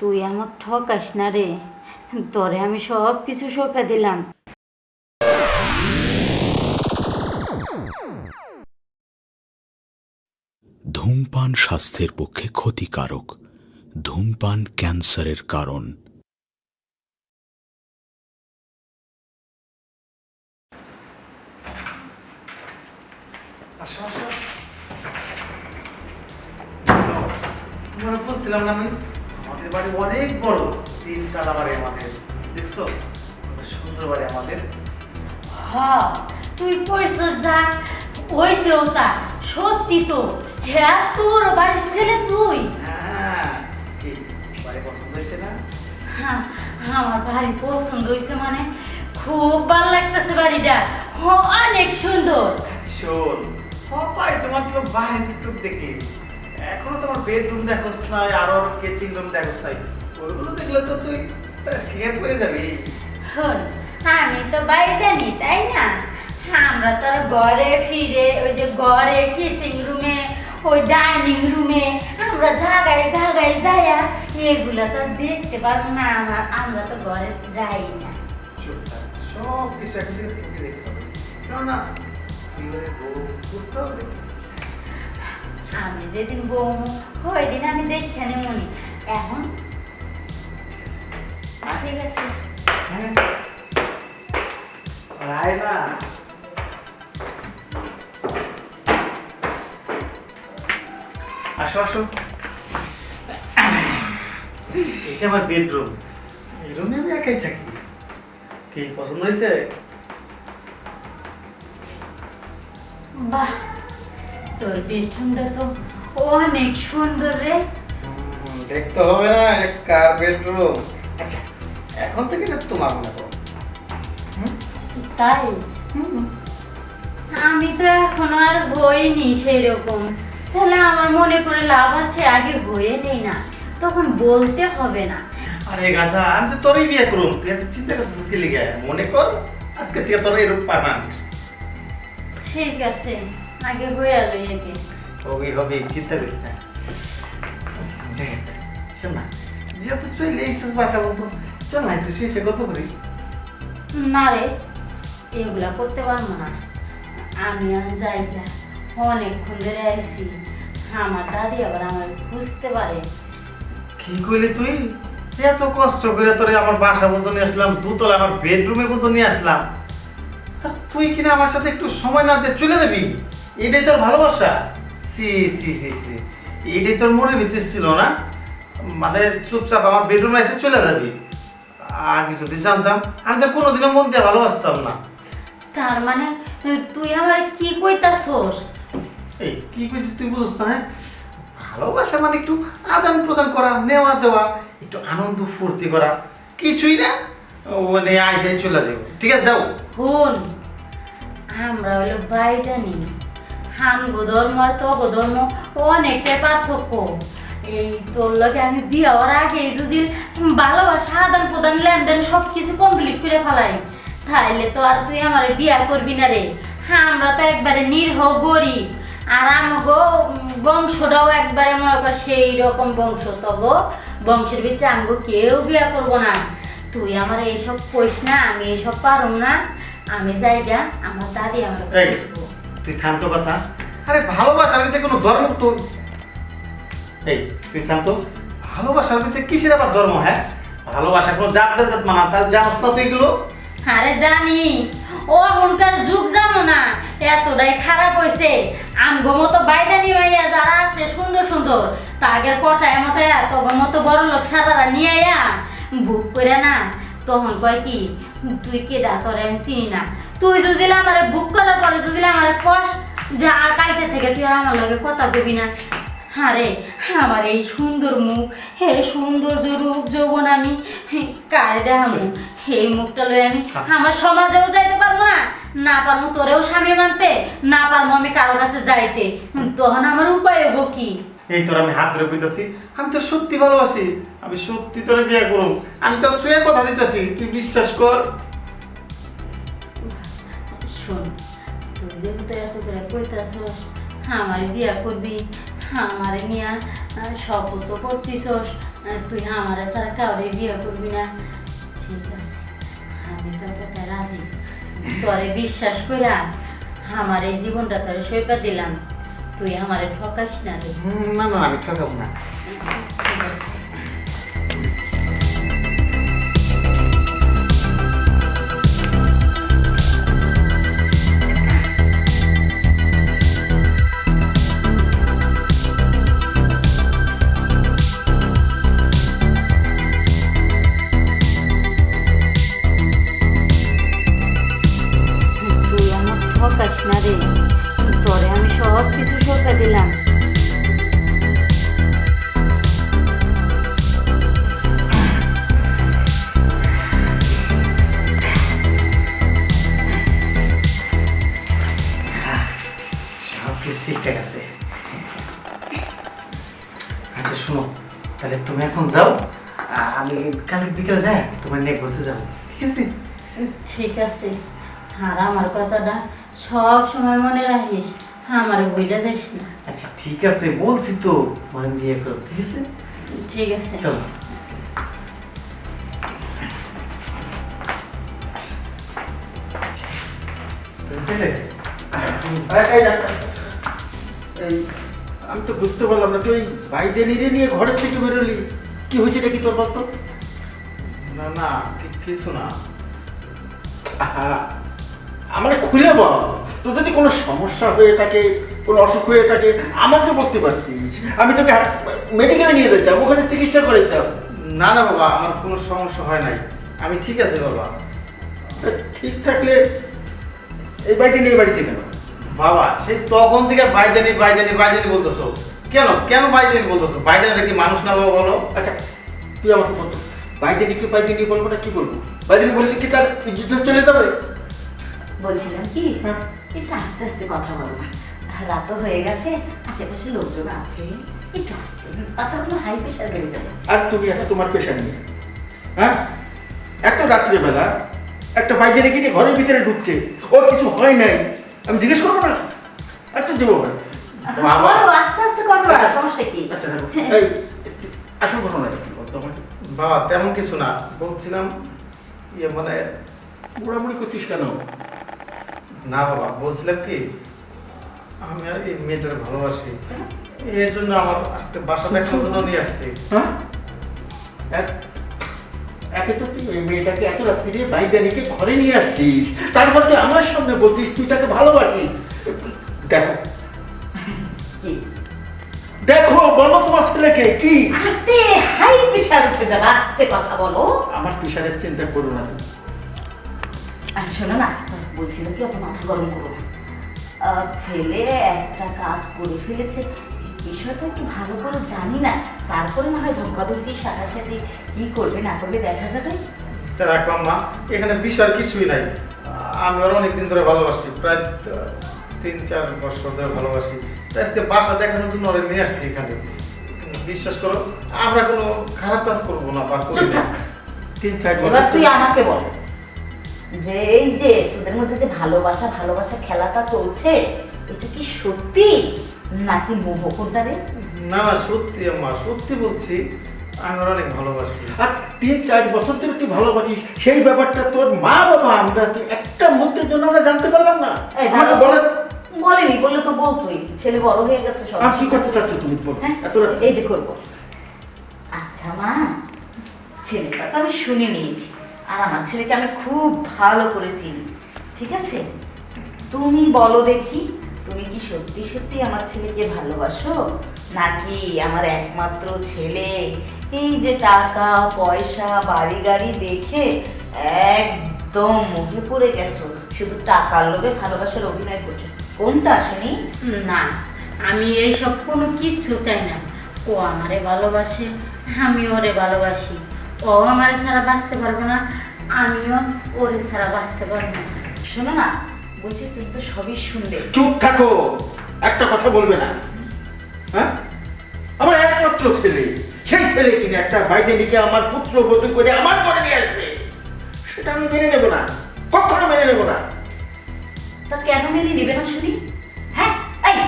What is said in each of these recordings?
তুই আমাকে ঠকাস না রে। তোরে আমি সব কিছু সঁপে দিলাম। ধূমপান স্বাস্থ্যের পক্ষে ক্ষতিকারক। ধূমপান ক্যান্সারের কারণ। আসো আসো। তোমার বলছিলাম না আমি? আমাদের বাড়ি অনেক বড়। তিন তালা বাড়ি আমাদের দেখছ? কত সুন্দর বাড়ি আমাদের। হ তুই কইছস যা হইছে ওটা সত্যি তো হ্যাঁ তোর বাড়ির ছেলে তুই। হ্যাঁ কি বাড়ি পছন্দ হয়েছে না? হ্যাঁ আমার বাড়ি পছন্দ হয়েছে মানে খুব ভালো লাগতেছে বাড়িটা। হ, অনেক সুন্দর। শোন সবাই তোমার তো একটু দেখলি এখনও তোমার বেডরুম দেখোস নাই আরও কিচেন রুম দেখোস নাই। ওইগুলো দেখলে তো তুই স্কেয়ার করে যাবি। শোন আমি তো বাড়িতে নি তাই না? আমরা তো ঘরে ফিরে ওই যে ঘরে কিচিং রুমে ওই ডাইনিং রুমে আমরা জায়গায় জায়গায় যাইয়া এগুলা তো দেখতে পারব না আমরা আমরা তো ঘরে যাই না। সব কিছু দেখতে দেখতে হবে। কেননা বুঝতে হবে আমি যেদিন বউ ওই দিন আমি দেখে মনি এখন? ঠিক আছে হ্যাঁ। না আসো আসো। এটা আমার বেডরুম। এই রুমে আমি একাই থাকি। কি পছন্দ হয়েছে? বাহ তোর বেডরুমটা তো অনেক সুন্দর রে। দেখতে হবে না এক কার বেডরুম আচ্ছা এখন থেকে না তোমার মনে করো। তাই? আমি তো এখন আর হইনি সেই রকম তাহলে আমার মনে করে লাভ আছে আগে হয়ে নেই না। তখন বলতে হবে না। আরে গাধা আমি তো তোরই বিয়ে করুম। তুই এত চিন্তা করছিস কি লিগে? মনে কর আজকে তোর এরকম পারমানেন্ট ঠিক আছে। আগে হয়ে আলো একে হবে হবে চিন্তা করিস না। যাই শোন না যেহেতু তুই লেগেছিস বাসা বলতো চল না একটু শুয়ে গল্প করি। না রে এগুলা করতে পারব না। আমি আর যাই না অনেকক্ষণ ধরে আইছি। আমার দাদি আবার আমার বুঝতে পারে। কি কইলি তুই? এত কষ্ট করে তোরে আমার বাসা পর্যন্ত নিয়ে আসলাম দুতলা আমার বেডরুমে পর্যন্ত নিয়ে আসলাম। তুই কিনা আমার সাথে একটু সময় না দিয়ে চলে যাবি? এটাই তোর ভালোবাসা? সি সি সি সি। এটাই তোর মনে ভিতরে ছিল না? মানে চুপচাপ আমার বেডরুমে এসে চলে যাবি। আগে যদি জানতাম আমি তো কোনোদিনও মন দিয়ে ভালোবাসতাম না। তার মানে তুই আমার কি কইতাছস? এই কি কইছিস তুই বুঝছ না হ্যাঁ? ভালোবাসা মানে একটু আদান প্রদান করা নেওয়া দেওয়া একটু আনন্দ ফুর্তি করা। কিছুই না ও নিয়ে আইসাই চলে যাব। ঠিক আছে যাও। হুন আমরা হলো বাইটা নি হামগো ধর্ম আর তগো ধর্ম অনেকটাই পার্থক্য। এই তোর লগে আমি বিয়ে হওয়ার আগে যদি ভালোবাসা, আদান প্রদান, লেনদেন সব কিছু কমপ্লিট করে ফেলাই। তাইলে তো আর তুই আমার বিয়া করবি না রে। হ্যাঁ আমরা তো একবারে নির্হ গরিব। আর আমগো বংশটাও একবারে মনে কর সেই রকম বংশ। তো গো বংশের ভিতরে আমগো কেউ বিয়া করব না। তুই আমার এইসব কইস না, আমি এইসব পারুম না। আমি যাইগা, আমার দাদি আমার তুই থাম তো কথা। আরে ভালোবাসার ভিতরে কোনো ধর্ম তো? এই তুই থাম তো ভালোবাসার ভিতরে কিসের আবার ধর্ম হ্যাঁ? ভালোবাসা কোনো জাত জাত মানা তার জানাস না তুই এগুলো? আরে জানি ও এখনকার যুগ জানো না এতটাই খারাপ হয়েছে আমগো মতো বাইদানি মাইয়া যারা আছে সুন্দর সুন্দর তাগের কটায় মটায় তগর মতো বড় লোক সারারা নিয়ে আয়া বুক করে না। তখন কয় কি তুই কেডা তোরে আমি চিনি না। তুই যদি আমার বুক করার পরে যদি আমার কষ্ট যে আর কালকে থেকে তুই আর আমার লগে কথা কবি না। আরে আমার এই সুন্দর মুখ হে সৌন্দর্য রূপ যৌবন আমি কারে দেখামু এই মুখটা লই আমি আমার সমাজেও যাইতে পারব না। না পারব তোরেও স্বামী মানতে না পারব আমি কারও কাছে যাইতে। তখন আমার উপায় হব কি? এই তোর আমি হাত ধরে কইতাছি আমি তো সত্যি ভালোবাসি আমি সত্যি তোরে বিয়ে করুম আমি তোর শুয়ে কথা দিতেছি তুই বিশ্বাস কর। কইতাছস আমার বিয়া করবি আমার নিয়া শপথ করতিছস আহ, তুই আমার ছাড়া কাউরে বিয়ে করবি না। ঠিক আছে আমি তোর কথা রাজি। তোরে বিশ্বাস কইরা আমার এই জীবনটা তোরে সইপা দিলাম। তুই আমারে ঠকাস না না না আমি ঠকাবো না। ঠিক আছে। আচ্ছা শোনো তাহলে তুমি এখন যাও আমি কাল বিকেলে যাই তোমার নিয়ে ঘুরতে যাব ঠিক আছে? ঠিক আছে। আর আমার কথাটা সব সময় মনে রাখিস আমার ভুলে যাইস না। আচ্ছা ঠিক আছে বলছি তো মানে বিয়ে করো ঠিক আছে? ঠিক আছে। চলো? এই, এই আমি তো বুঝতে পারলাম না তুই ভাইদেনিরে নিয়ে ঘরের থেকে বেরোলি। কি হয়েছে নাকি তোর বলতো না না কি- কিছু না। আমাকে খুলে বল। তোর যদি কোনো সমস্যা হয়ে থাকে কোনো অসুখ হয়ে থাকে আমাকে বলতে পারতিস। আমি তোকে মেডিকেলে নিয়ে যেতাম ওখানে চিকিৎসা করে দিতাম না না বাবা আমার কোনো সমস্যা হয় নাই। আমি ঠিক আছে বাবা। ঠিক থাকলে এই বাড়িতে নিয়ে বাড়িতে কেন? বাবা সেই তখন থেকে বাইজানি বাইজানি বাইজানি বলতেছো। কেন? কেন বাইজানি বলতেছো? বাইজানিটা কি মানুষ না বাবা বলো? আচ্ছা তুই আমাকে বল বাইদেনি কি বাইদেনি বলব না কি বলব? বাইদেনি বললে কি তার ইজ্জত চলে যাবে বলছিলাম কি? হ্যাঁ। একটু আস্তে আস্তে কথা বলো না। রাতও হয়ে গেছে আশেপাশে লোকজন আছে। একটু আস্তে। আচ্ছা কোনো হাই প্রেশার বেড়ে যাবে। আর তুমি এত তোমার পেশা নিয়ে। হ্যাঁ? এত রাত্রিবেলা একটা বাইরে রেখে নিয়ে ঘরের ভিতরে ঢুকছে। ওর কিছু হয় নাই। আমি জিজ্ঞেস করব না? আচ্ছা দেবো ভাই বাবা। আস্তে আস্তে করো সমস্যা কি? আচ্ছা এই আসল ঘটনা কি? বলতো বাবা তেমন কিছু না। বলছিলাম ইয়ে মানে বুড়ামুড়ি করছিস কেন? না বাবা বলছিলাম কি আমি আর এই মেয়েটার ভালোবাসি। এর জন্য আমার আজকে বাসা দেখানোর জন্য নিয়ে আসছি। হ্যাঁ? এক- তো তুই ওই মেয়েটাকে এত রাত্রিরে রেখে ঘরে নিয়ে আসছিস? তারপর তুই আমার সামনে বলছিস তুই তাকে ভালোবাসিস। দেখো। দেখো বলো তোমার ছেলেকে কি? আস্তে হাই প্রেশার উঠে যাবে আস্তে কথা বলো। আমার চিন্তা করো না। তুমি আর শোনো না বলছিল কি অত মাথা গরম করো না। ছেলে একটা কাজ করে ফেলেছে বিষয়টা একটু ভালো করে জানি না। তারপরে না হয় ধমকাধমকি সাথে কি করবে না করবে দেখা যাবে। তা রাখলাম মা এখানে বিষয় কিছুই নাই। আমি ওর অনেকদিন ধরে ভালোবাসি প্রায় তিন চার বছর ধরে ভালোবাসি। আজকে বাসা দেখানোর জন্য ওরা নিয়ে আসছি এখানে। বিশ্বাস করো আমরা কোনো খারাপ কাজ করব না বা করি না। তিন চার বছর তুই আমাকে বল যে এই যে তোদের মধ্যে যে ভালোবাসা ভালোবাসা খেলাটা চলছে এটা কি সত্যি? নাকি মোহ কোনটা রে? না না সত্যি আম্মা সত্যি বলছি আমি অনেক ভালোবাসি। আর তিন চার বছর ধরে তুই ভালোবাসিস সেই ব্যাপারটা তোর মা বাবা আমরা তুই একটা মুহূর্তের জন্য আমরা জানতে পারলাম না? আমাকে। বলার বলেনি বললে তো বলতোই ছেলে বড় হয়ে গেছে সব। আর কি করতে চাচ্ছ তুমি হ্যাঁ এত এই যে করব। আচ্ছা মা ছেলেটা তো আমি শুনে নিয়েছি আর আমার ছেলেকে আমি খুব ভালো করে চিনি ঠিক আছে? তুমি বলো দেখি। তুমি কি সত্যি সত্যি আমার ছেলেকে ভালোবাসো? নাকি আমার একমাত্র ছেলে? এই যে টাকা পয়সা বাড়ি গাড়ি দেখে একদম মুখে পড়ে গেছো। শুধু টাকার লোভে ভালোবাসার অভিনয় করছ। কোনটা শুনি? না আমি এইসব কোনো কিচ্ছু চাই না। ও আমারে ভালোবাসে আমি ওরে ভালোবাসি। ও আমারে ছাড়া বাঁচতে পারব না আমিও ওরে ছাড়া বাঁচতে পারব না। শোনো না বলছি তুমি তো সবই শুনলে। চুপ থাকো। একটা কথা বলবে না। হ্যাঁ? আমার একমাত্র ছেলে। সেই ছেলে কিনে একটা বাইরে দিকে আমার পুত্র বধূ করে আমার ঘরে নিয়ে আসবে। সেটা আমি মেনে নেব না। কখনো মেনে নেব না। তা কেন মেনে নেবে না শুনি? হ্যাঁ এই!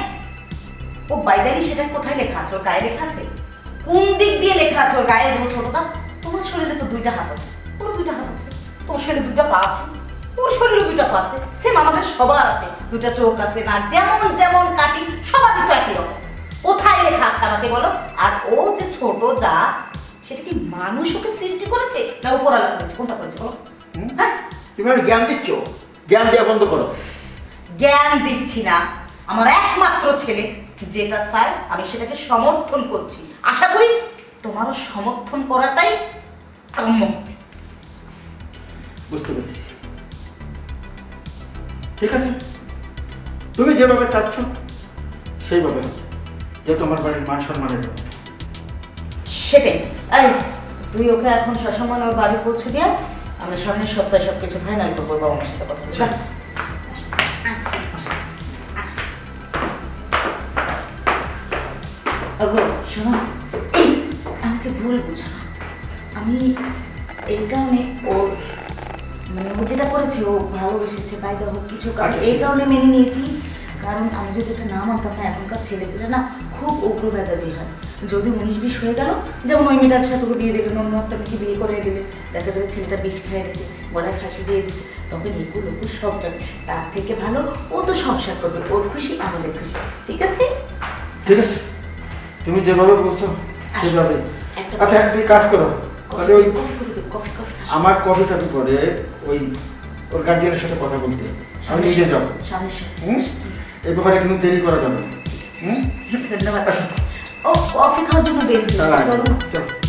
ও বাইদারি সেটা কোথায় লেখা আছে? ওর গায়ে লেখা আছে? কোন দিক দিয়ে লেখা আছে ওর গায়ে? দেবো ছোটটা। তোমার শরীরে তো দুইটা হাত আছে। ওর দুইটা হাত আছে। তোমার শরীরে দুইটা পা আছে। ওর শরীরে দুইটা পা আছে। সেম আমাদের সবার আছে। দুইটা চোখ আছে না যেমন যেমন কাটি সবারই তো একই রকম। কোথায় লেখা আছে আমাকে বলো? আর ও যে ছোট যা সেটা কি মানুষ ওকে সৃষ্টি করেছে না উপরালা করেছে? কোনটা করেছে বলো? হ্যাঁ? তুমি আমার জ্ঞান দিচ্ছ? জ্ঞান দেওয়া বন্ধ করো। জ্ঞান দিচ্ছি না। আমার একমাত্র ছেলে যেটা চায় আমি সেটাকে সমর্থন করছি। আশা করি তোমারও সমর্থন করাটাই কাম্য বুঝতে পেরেছি। ঠিক আছে তুমি যেভাবে চাচ্ছ সেইভাবে হবে। যেহেতু আমার বাড়ির মান সম্মানের। সেটাই এই তুই ওকে এখন সসম্মান ওর বাড়ি পৌঁছে দিয়ে আমরা সামনের সপ্তাহে সব কিছু ফাইনাল করব বাবা আমার সাথে কথা বলে যা। আসি আসি ওগো শোনো আমাকে ভুল বুঝো আমি এই কারণে ওর মানে ও যেটা করেছে ও ভালোবেসেছে বাইদা হোক কিছু কারণ আচ্ছা, এই কারণে মেনে নিয়েছি। কারণ আমি যদি এটা না মানতাম না এখনকার ছেলেগুলো না খুব উগ্র মেজাজি হয়। যদি উনিশ বিশ হয়ে গেল যেমন ওই মেয়েটার সাথে ওকে বিয়ে দেবেন অন্য একটা মেয়েকে বিয়ে করে দেবে দেখা যাবে ছেলেটা বিষ খেয়ে গেছে গলায় ফাঁসি দিয়ে দিছে তখন এগুলো লোক সব যাবে তার থেকে ভালো ও তো সংসার করবে ওর খুশি আমাদের খুশি। ঠিক আছে? ঠিক আছে। তুমি যেভাবে বলছো সেভাবে আচ্ছা একটা কাজ করো। তাহলে ওই আমার কফি টফি করে ওই ওর গার্জিয়ানের সাথে কথা বলতে আমি নিজে যাব। হুম? এই ব্যাপারে কিন্তু দেরি করা যাবে। হুম? ধন্যবাদ। ও কফি খাওয়ার জন্য বের হয়েছে তাহলে চলো। চলো।